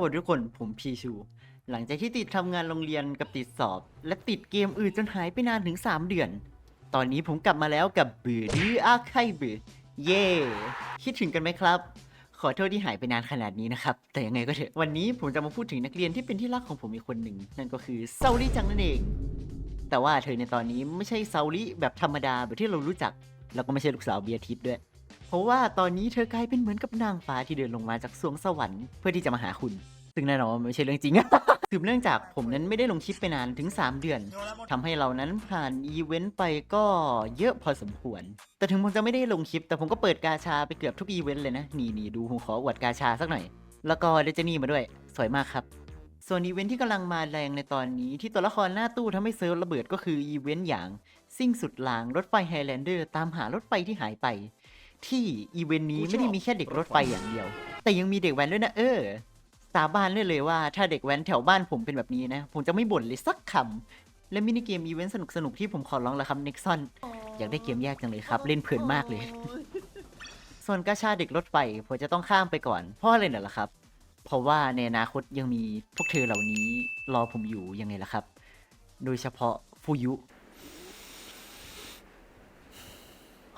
วัสดีทุกคน ผมพีชู หลังจากที่ติดทำงานโรงเรียนกับติดสอบ และติดเกมอื่นจนหายไปนานถึง 3 เดือน ตอนนี้ผมกลับมาแล้วกับบือดื้ออาไคบือเย่คิดถึงกันไหมครับ ขอโทษที่หายไปนานขนาดนี้นะครับ แต่ยังไงก็เถอะ วันนี้ผมจะมาพูดถึงนักเรียนที่เป็นที่รักของผมอีกคนหนึ่ง นั่นก็คือเซาลี่จังนั่นเอง แต่ว่าเธอในตอนนี้ไม่ใช่เซาลี่แบบธรรมดาแบบที่เรารู้จัก แล้วก็ไม่ใช่ลูกสาวเบียทิพย์ด้วย เพราะว่าตอนนี้เธอกลายเป็นเหมือนกับนางฟ้าที่เดินลงมาจากสวงสวรรค์เพื่อที่จะมาหาคุณ ซึ่งแน่นอนว่ามันไม่ใช่เรื่องจริง สืบเนื่องจากผมนั้นไม่ได้ลงคลิปไปนานถึง 3 เดือนทำให้เรานั้นผ่านอีเวนต์ไปก็เยอะพอสมควร แต่ถึงผมจะไม่ได้ลงคลิป แต่ผมก็เปิดกาชาไปเกือบทุกอีเวนต์เลยนะ นี่นี่ดูผมขออวดกาชาสักหน่อย แล้วก็เดจนี่มาด้วย สวยมากครับส่วนอีเวนต์ที่กำลังมาแรงในตอนนี้ที่ตัวละครหน้าตู้ทำให้เซิร์ฟระเบิดก็คืออีเวนต์อย่างซิ่งสุดลางรถไฟไฮแลนเดอร์ตามหารถไฟที่หายไป ที่อีเวนต์นี้ไม่ได้มีแค่เด็กรถไฟอย่างเดียว แต่ยังมีเด็กแว้นด้วยนะเออ สาบานเลยเลยว่าถ้าเด็กแว้นแถวบ้านผมเป็นแบบนี้นะ ผมจะไม่บ่นเลยสักคำและมินิเกมอีเวนต์สนุกๆที่ผมขอร้องแล้วครับ Nexon อยากได้เกมแยกจังเลยครับ เล่นเพลินมากเลย ส่วนกาชาเด็กรถไฟผมจะต้องข้ามไปก่อนเพราะอะไรเนี่ยล่ะครับ เพราะว่าในอนาคตยังมีพวกเธอเหล่านี้รอผมอยู่ยังไงล่ะครับ โดยเฉพาะฟูยุ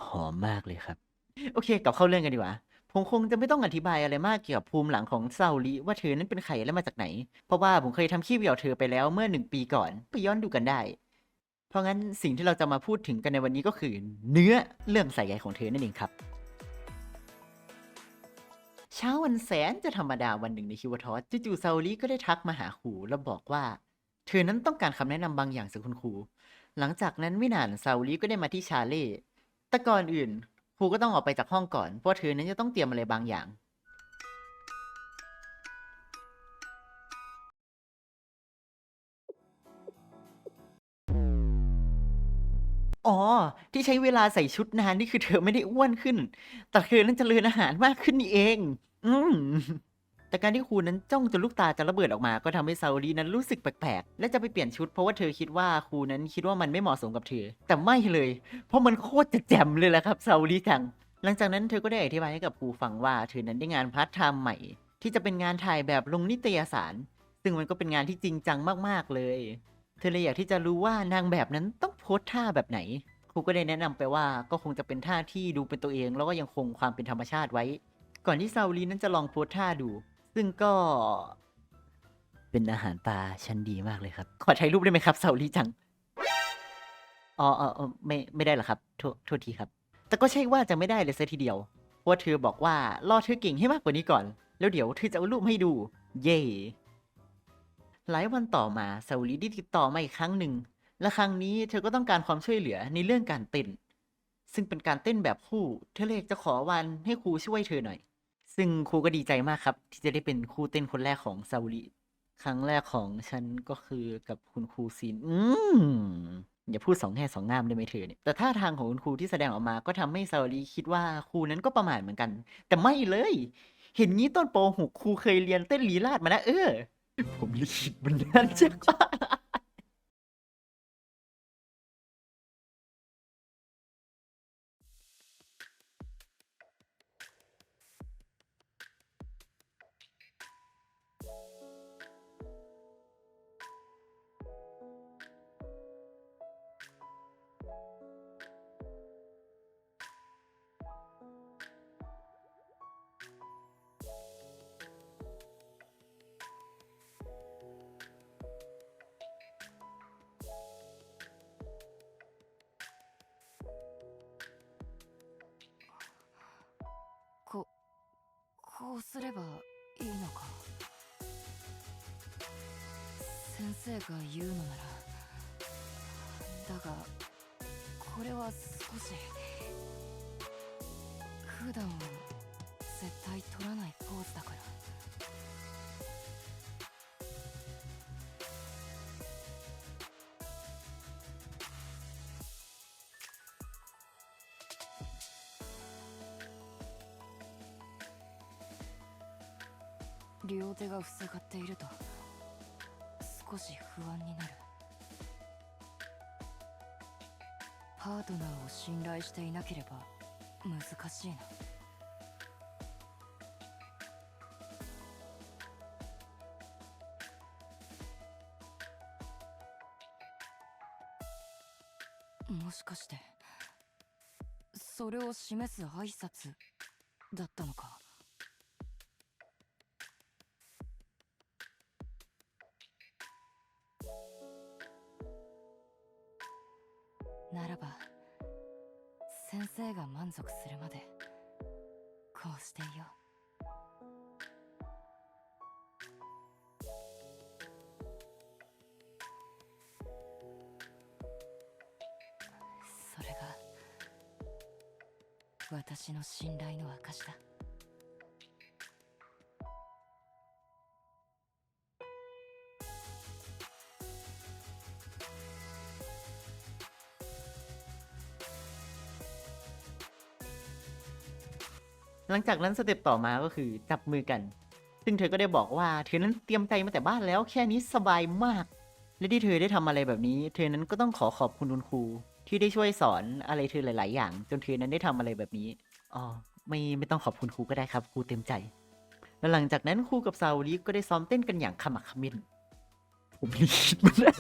หอมมากเลยครับ โอเค กลับเข้าเรื่องกันดีกว่า ผมคงจะไม่ต้องอธิบายอะไรมากเกี่ยวกับภูมิหลังของเซาลิว่าเธอนั้นเป็นใครและมาจากไหน เพราะว่าผมเคยทำคลิปเกี่ยวกับเธอไปแล้วเมื่อหนึ่งปีก่อน ไปย้อนดูกันได้ เพราะงั้นสิ่งที่เราจะมาพูดถึงกันในวันนี้ก็คือ เนื้อเรื่องใส่ใยของเธอนั่นเองครับ เช้าวันแสนจะธรรมดาวันหนึ่งในคิวทอสจู่ๆเซาลิก็ได้ทักมาหาครูแล้วบอกว่า เธอนั้นต้องการคำแนะนำบางอย่างจากคุณครู หลังจากนั้นไม่นานเซาลิก็ได้มาที่ชาเล่แต่ก่อนอื่น ครูก็ต้องออกไปจากห้องก่อน เพราะเธอนั้นจะต้องเตรียมอะไรบางอย่าง อ๋อ ที่ใช้เวลาใส่ชุดนานนี่คือเธอไม่ได้อ้วนขึ้น แต่เธอนั้นเจริญอาหารมากขึ้นนี่เอง อืม แต่การที่ครูนั้นจ้องจนลูกตาจะระเบิดออกมา ก็ทำให้ซาอุรีนั้นรู้สึกแปลกๆ และจะไปเปลี่ยนชุดเพราะว่าเธอคิดว่าครูนั้นคิดว่ามันไม่เหมาะสมกับเธอ แต่ไม่เลย เพราะมันโคตรจะแจ่มเลยแหละครับซาอุรีจัง หลังจากนั้นเธอก็ได้อธิบายให้กับครูฟังว่าเธอนั้นได้งานพาร์ทไทม์ใหม่ ที่จะเป็นงานถ่ายแบบลงนิตยสาร ซึ่งมันก็เป็นงานที่จริงจังมากๆเลย เธอเลยอยากที่จะรู้ว่านางแบบนั้นต้องโพสท่าแบบไหนครูก็ได้แนะนำไปว่าก็คงจะเป็นท่าที่ดูเป็นตัวเอง แล้วก็ยังคงความเป็นธรรมชาติไว้ ก่อนที่ซาอุลีนั้นจะลองโพสท่าดู ซึ่งก็ เป็นอาหารปลาชั้นดีมากเลยครับ ขอถ่ายรูปได้ไหมครับเซาลี่จัง อ๋อเออเอไม่ไม่ได้หรอครับโทษโทษทีครับ แต่ก็ใช่ว่าจะไม่ได้เลยซะทีเดียว เพราะว่าเธอบอกว่า รอเธอเก่งให้มากกว่านี้ก่อน แล้วเดี๋ยวเธอจะเอารูปให้ดู เย่หลายวันต่อมาเซาลี่ได้ติดต่อมาอีกครั้งหนึ่ง และครั้งนี้เธอก็ต้องการความช่วยเหลือในเรื่องการเต้น ซึ่งเป็นการเต้นแบบคู่ เธอเลยอยากจะขอวันให้ครูช่วยเธอหน่อย ซึ่งครูก็ดีใจมากครับ ที่จะได้เป็นคู่เต้นคนแรกของซาอุลีครั้งแรกของฉันก็คือกับคุณครูซีนอืมอย่าพูดสองแง่สองงามได้ไหมเธอเนี่ย แต่ท่าทางของคุณครูที่แสดงออกมาก็ทำให้ซาอุลีคิดว่าครูนั้นก็ประมาทเหมือนกัน แต่ไม่เลย เห็นงี้ต้นโปหกครูเคยเรียนเต้นลีลาดมานะเออ ผมลิขิตมันนั่นจัง こうすればいいのか。先生が言うのなら。だがこれは少し。両手が塞がっていると少し不安になる。パートナーを信頼していなければ難しいな。もしかしてそれを示す挨拶だったのか？ならば先生が満足するまでこうしていよう。それが私の信頼の証だ「 หลังจากนั้นสเต็ปต่อมาก็คือจับมือกัน ซึ่งเธอก็ได้บอกว่าเธอนั้นเตรียมใจมาแต่บ้านแล้วแค่นี้สบายมาก และที่เธอได้ทำอะไรแบบนี้ เธอนั้นก็ต้องขอขอบคุณคุณครู ที่ได้ช่วยสอนอะไรเธอหลาย ๆ อย่าง จนเธอนั้นได้ทำอะไรแบบนี้อ๋อไม่ไม่ต้องขอบคุณครูก็ได้ครับครูเต็มใจ แล้วหลังจากนั้นครูกับซาวลีก็ได้ซ้อมเต้นกันอย่างขมักขม้นผมรีดมันได้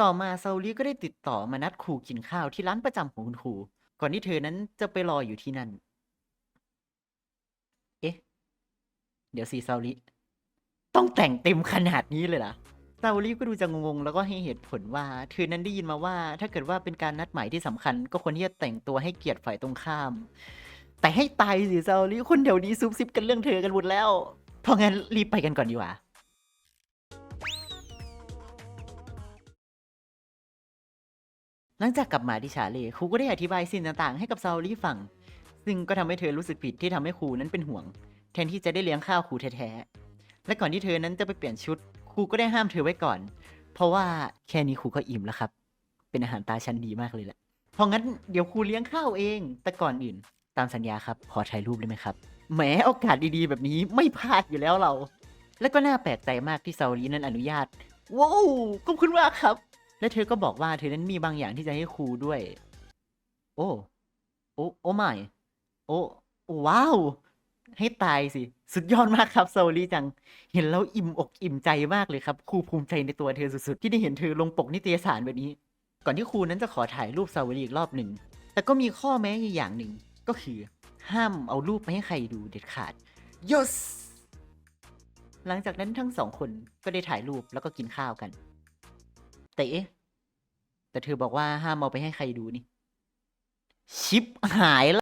ต่อมาซาลีก็ได้ติดต่อมานัดครูกินข้าวที่ร้านประจำของคุณครู ก่อนที่เธอนั้นจะไปรออยู่ที่นั่น เอ๊ะ เดี๋ยวสิซาลีต้องแต่งเต็มขนาดนี้เลยล่ะซาลีก็ดูจะงงๆ แล้วก็ให้เหตุผลว่า เธอนั้นได้ยินมาว่า ถ้าเกิดว่าเป็นการนัดหมายที่สำคัญ ก็ควรที่จะแต่งตัวให้เกียรติฝ่ายตรงข้าม แต่ให้ตายสิซาลีคนเดี๋ยวนี้ซุบซิบกันเรื่องเธอกันหมดแล้ว เพราะงั้นรีบไปกันก่อนดีกว่า หลังจากกลับมาที่ชาเลครูก็ได้อธิบายสิ่งต่างๆ ให้กับซาลี่ฟัง ซึ่งก็ทำให้เธอรู้สึกผิดที่ทำให้ครูนั้นเป็นห่วง แทนที่จะได้เลี้ยงข้าวครูแท้ๆ และก่อนที่เธอนั้นจะไปเปลี่ยนชุดครูก็ได้ห้ามเธอไว้ก่อน เพราะว่าแค่นี้ครูก็อิ่มแล้วครับ เป็นอาหารตาชั้นดีมากเลยแหละ เพราะงั้นเดี๋ยวครูเลี้ยงข้าวเอง แต่ก่อนอื่น ตามสัญญาครับ ขอถ่ายรูปได้ไหมครับ แหมโอกาสดีๆ แบบนี้ไม่พลาดอยู่แล้วเรา และก็น่าแปลกใจมากที่ซาลีนั้นอนุญาต ว้าวขอบคุณมากครับ และเธอก็บอกว่าเธอนั้นมีบางอย่างที่จะให้ครูด้วย โอ้โอ้โอ้ไม่โอ้ว้าว ให้ตายสิ สุดยอดมากครับโซลี่จัง เห็นแล้วอิ่มอกอิ่มใจมากเลยครับ ครูภูมิใจในตัวเธอสุดๆ ที่ได้เห็นเธอลงปกนิตยสารแบบนี้ ก่อนที่ครูนั้นจะขอถ่ายรูปซาวลีอีกรอบหนึ่ง แต่ก็มีข้อแม้อยู่อย่างหนึ่ง ก็คือ ห้ามเอารูปไปให้ใครดูเด็ดขาด yes หลังจากนั้นทั้งสองคนก็ได้ถ่ายรูปแล้วก็กินข้าวกัน แต่เอ๊ะแต่เธอบอกว่าห้ามเอาไปให้ใครดูนี่ ชิปหาย